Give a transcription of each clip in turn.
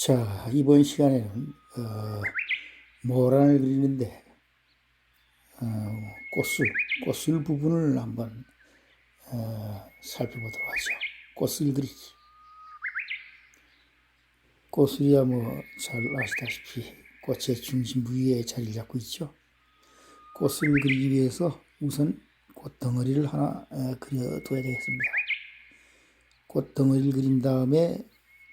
자, 이번 시간에는 어, 모란을 그리는데 어, 꽃술, 꽃술 부분을 한번 어, 살펴보도록 하죠. 꽃술 그리기. 꽃술이야 뭐 잘 아시다시피 꽃의 중심 부위에 자리를 잡고 있죠. 꽃을 그리기 위해서 우선 꽃 덩어리를 하나 어, 그려둬야 되겠습니다. 꽃 덩어리를 그린 다음에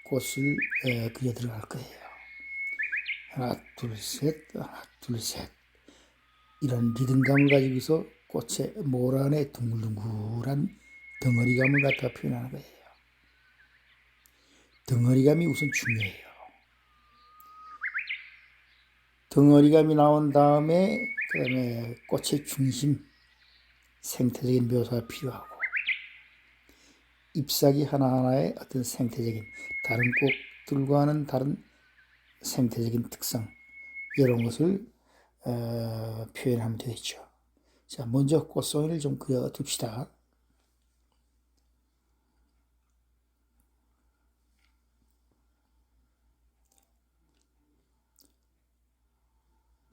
꽃을 에, 그려 들어갈 거예요. 하나, 둘, 셋, 하나, 둘, 셋. 이런 리듬감을 가지고서 꽃의 모란의 둥글둥글한 덩어리감을 갖다 표현하는 거예요. 덩어리감이 우선 중요해요. 덩어리감이 나온 다음에 그다음에 꽃의 중심 생태적인 묘사가 필요하고 잎사귀 하나하나의 어떤 생태적인 다른 꽃들과는 다른 생태적인 특성 이런 것을 어, 표현하면 되겠죠. 자, 먼저 꽃송이를 좀 그려둡시다.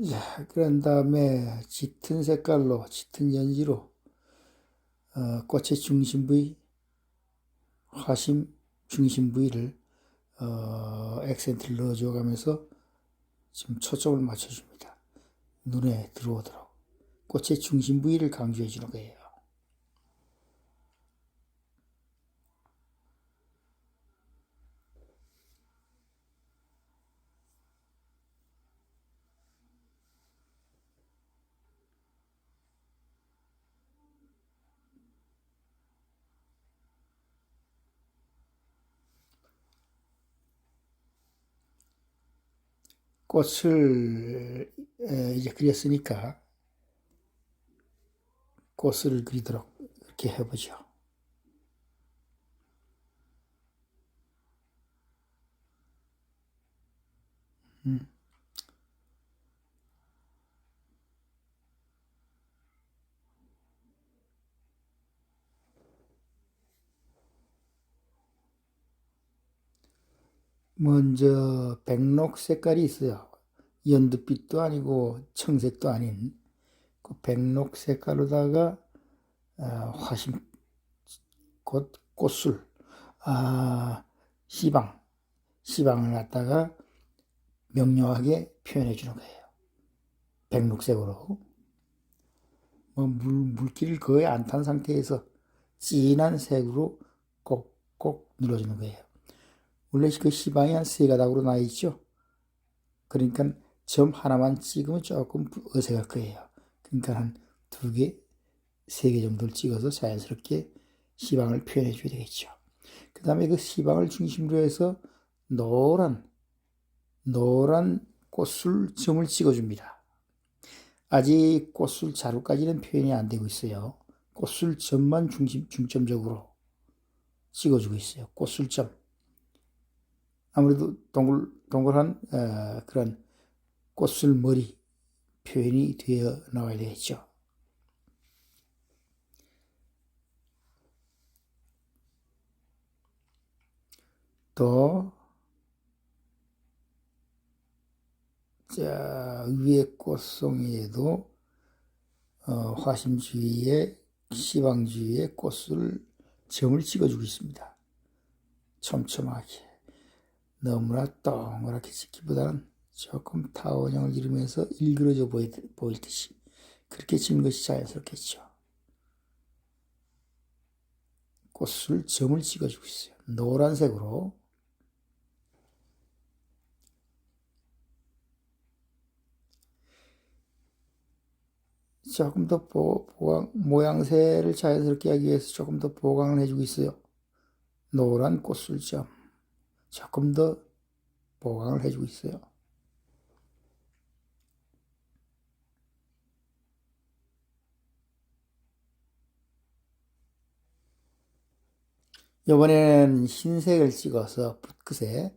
자, 그런 다음에 짙은 색깔로, 짙은 연지로 어, 꽃의 중심 부위, 화심 중심 부위를 어, 액센트를 넣어줘 가면서 지금 초점을 맞춰줍니다. 눈에 들어오도록 꽃의 중심 부위를 강조해 주는 거예요. 꽃을 에, 이제 그렸으니까 꽃을 그리도록 이렇게 해보죠. 음. 먼저 백록 색깔이 있어요. 연두빛도 아니고 청색도 아닌 그 백록 색깔로다가 어, 화심 꽃 꽃술 아 시방 시방을 갖다가 명료하게 표현해 주는 거예요. 백록색으로 뭐 물, 물기를 거의 안 탄 상태에서 진한 색으로 꼭꼭 눌러주는 거예요. 원래 그 시방이 한 세 가닥으로 나 있죠. 그러니까 점 하나만 찍으면 조금 어색할 거예요. 그러니까 한 두 개, 세 개 정도를 찍어서 자연스럽게 시방을 표현해 줘야 되겠죠. 그 다음에 그 시방을 중심으로 해서 노란, 노란 꽃술 점을 찍어줍니다. 아직 꽃술 자루까지는 표현이 안 되고 있어요. 꽃술 점만 중심, 중점적으로 찍어주고 있어요. 꽃술 점. 아무래도 동글, 동글한 어, 그런 꽃술 머리 표현이 되어 나와야 되겠죠. 또, 자, 위에 꽃송이에도 어, 화심 주위에 시방 주위에 꽃을 점을 찍어주고 있습니다. 촘촘하게. 너무나 동그랗게 찍기보다는 조금 타원형을 이루면서 일그러져 보일, 듯이 그렇게 찍는 것이 자연스럽겠죠. 꽃을 점을 찍어주고 있어요. 노란색으로 조금 더 보, 보강, 모양새를 자연스럽게 하기 위해서 조금 더 보강을 해주고 있어요. 노란 꽃술점 조금 더 보강을 해주고 있어요. 이번에는 흰색을 찍어서 붓끝에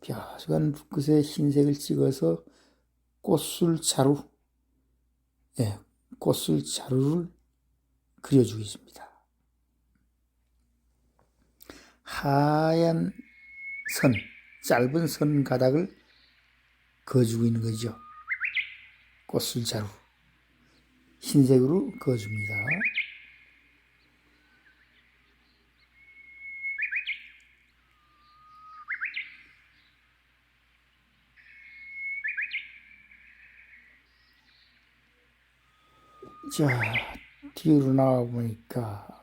벼슬한 붓끝에 흰색을 찍어서 꽃술 자루, 예, 꽃술 자루를 그려주고 있습니다. 하얀 선, 짧은 선 가닥을 그어주고 있는 거죠. 꽃을 자루. 흰색으로 그어줍니다. 자, 뒤로 나와 보니까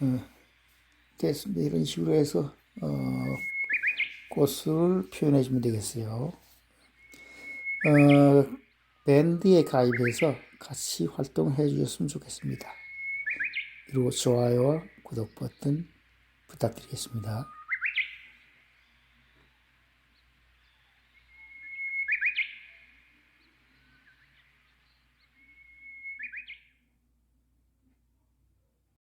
어, 됐습니다. 이런 식으로 해서 어, 꽃을 표현해 주면 되겠어요. 어, 밴드에 가입해서 같이 활동해 주셨으면 좋겠습니다. 그리고 좋아요와 구독 버튼 부탁드리겠습니다.